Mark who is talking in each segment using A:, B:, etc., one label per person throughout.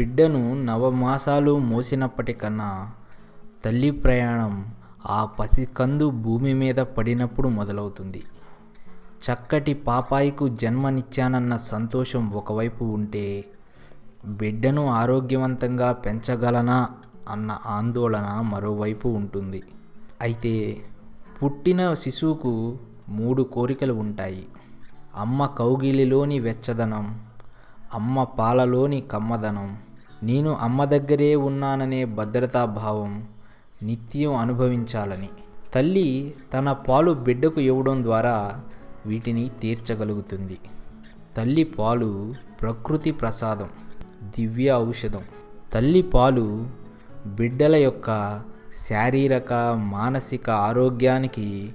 A: బిడ్డను నవమాసాలు మోసినప్పటికన్నా తల్లి ప్రయాణం ఆ పసికందు భూమి మీద పడినప్పుడు మొదలవుతుంది. చక్కటి పాపాయికు జన్మనిచ్చానన్న సంతోషం ఒకవైపు ఉంటే బిడ్డను ఆరోగ్యవంతంగా పెంచగలనా అన్న ఆందోళన మరోవైపు ఉంటుంది. అయితే పుట్టిన శిశువుకు మూడు కోరికలు ఉంటాయి. అమ్మ కౌగిలిలోని వెచ్చదనం అమ్మ పాలలోని కమ్మదనం నేను అమ్మ దగ్గరే ఉన్నాననే భద్రతా భావం నిత్యం అనుభవించాలని. తల్లి తన పాలు బిడ్డకు ఇవ్వడం ద్వారా వీటిని తీర్చగలుగుతుంది. తల్లి పాలు ప్రకృతి ప్రసాదం దివ్య ఔషధం. తల్లి పాలు బిడ్డల యొక్క శారీరక మానసిక ఆరోగ్యానికి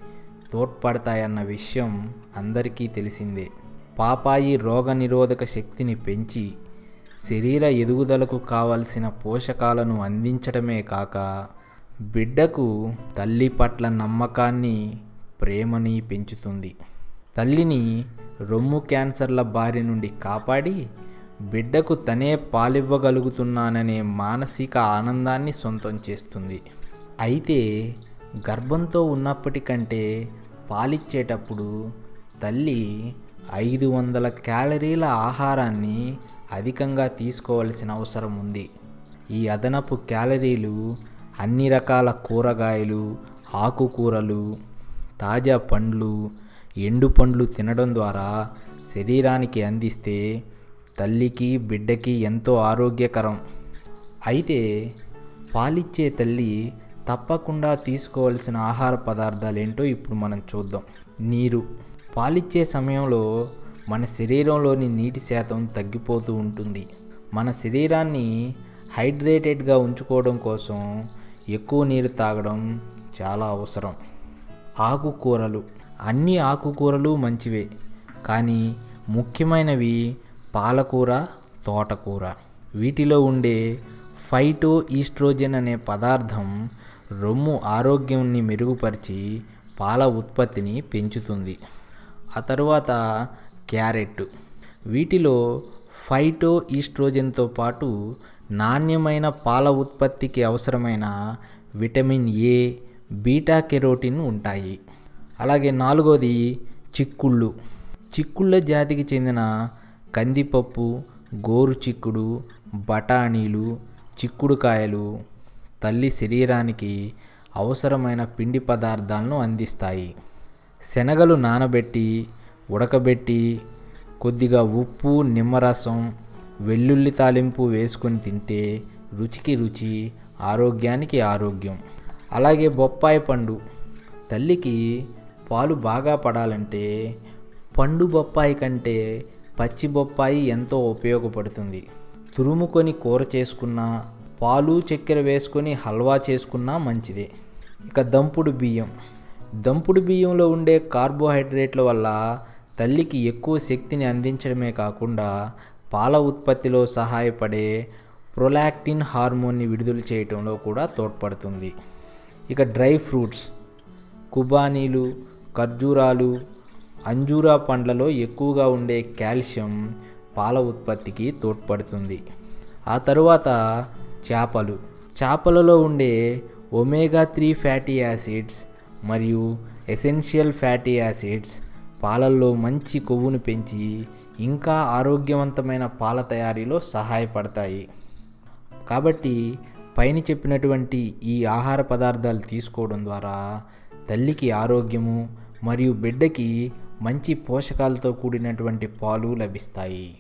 A: తోడ్పడతాయన్న విషయం అందరికీ తెలిసిందే. పాపాయి రోగనిరోధక శక్తిని పెంచి శరీర ఎదుగుదలకు కావలసిన పోషకాలను అందించడమే కాక బిడ్డకు తల్లి పట్ల నమ్మకాన్ని ప్రేమని పెంచుతుంది. తల్లిని రొమ్ము క్యాన్సర్ల బారి నుండి కాపాడి బిడ్డకు తనే పాలివ్వగలుగుతున్నాననే మానసిక ఆనందాన్ని సొంతం చేస్తుంది. అయితే గర్భంతో ఉన్నప్పటికంటే పాలిచ్చేటప్పుడు తల్లి ఐదు వందల క్యాలరీల ఆహారాన్ని అధికంగా తీసుకోవలసిన అవసరం ఉంది. ఈ అదనపు క్యాలరీలు అన్ని రకాల కూరగాయలు ఆకుకూరలు తాజా పండ్లు ఎండు పండ్లు తినడం ద్వారా శరీరానికి అందిస్తే తల్లికి బిడ్డకి ఎంతో ఆరోగ్యకరం. అయితే పాలిచ్చే తల్లి తప్పకుండా తీసుకోవాల్సిన ఆహార పదార్థాలు ఏంటో ఇప్పుడు మనం చూద్దాం. నీరు. పాలిచ్చే సమయంలో మన శరీరంలోని నీటి శాతం తగ్గిపోతూ ఉంటుంది. మన శరీరాన్ని హైడ్రేటెడ్గా ఉంచుకోవడం కోసం ఎక్కువ నీరు తాగడం చాలా అవసరం. ఆకుకూరలు. అన్ని ఆకుకూరలు మంచివే కానీ ముఖ్యమైనవి పాలకూర తోటకూర. వీటిలో ఉండే ఫైటో ఈస్ట్రోజెన్ అనే పదార్థం రొమ్ము ఆరోగ్యాన్ని మెరుగుపరిచి పాల ఉత్పత్తిని పెంచుతుంది. ఆ తరువాత క్యారెట్. వీటిలో ఫైటో ఈస్ట్రోజన్తో పాటు నాణ్యమైన పాల ఉత్పత్తికి అవసరమైన విటమిన్ ఏ బీటా కెరోటిన్ ఉంటాయి. అలాగే నాలుగోది చిక్కుళ్ళు. చిక్కుళ్ళ జాతికి చెందిన కందిపప్పు గోరు చిక్కుడు బఠానీలు చిక్కుడుకాయలు తల్లి శరీరానికి అవసరమైన పిండి పదార్థాలను అందిస్తాయి. శనగలు నానబెట్టి ఉడకబెట్టి కొద్దిగా ఉప్పు నిమ్మరసం వెల్లుల్లి తాలింపు వేసుకొని తింటే రుచికి రుచి ఆరోగ్యానికి ఆరోగ్యం. అలాగే బొప్పాయి పండు. తల్లికి పాలు బాగా పడాలంటే పండు బొప్పాయి కంటే పచ్చి బొప్పాయి ఎంతో ఉపయోగపడుతుంది. తురుముకొని కూర చేసుకున్నా పాలు చక్కెర వేసుకొని హల్వా చేసుకున్నా మంచిదే. ఇక దంపుడు బియ్యం. దంపుడు బియ్యంలో ఉండే కార్బోహైడ్రేట్ల వల్ల తల్లికి ఎక్కువ శక్తిని అందించడమే కాకుండా పాల ఉత్పత్తిలో సహాయపడే ప్రొలాక్టిన్ హార్మోన్ని విడుదల చేయటంలో కూడా తోడ్పడుతుంది. ఇక డ్రై ఫ్రూట్స్ కుబానీలు ఖర్జూరాలు అంజూరా పండ్లలో ఎక్కువగా ఉండే కాల్షియం పాల ఉత్పత్తికి తోడ్పడుతుంది. ఆ తరువాత చేపలు. చేపలలో ఉండే ఒమేగా త్రీ ఫ్యాటీ యాసిడ్స్ మరియు ఎసెన్షియల్ ఫ్యాటీ యాసిడ్స్ పాలల్లో మంచి కొవ్వును పెంచి ఇంకా ఆరోగ్యవంతమైన పాల తయారీలో సహాయపడతాయి. కాబట్టి పైన చెప్పినటువంటి ఈ ఆహార పదార్థాలు తీసుకోవడం ద్వారా తల్లికి ఆరోగ్యము మరియు బిడ్డకి మంచి పోషకాలతో కూడినటువంటి పాలు లభిస్తాయి.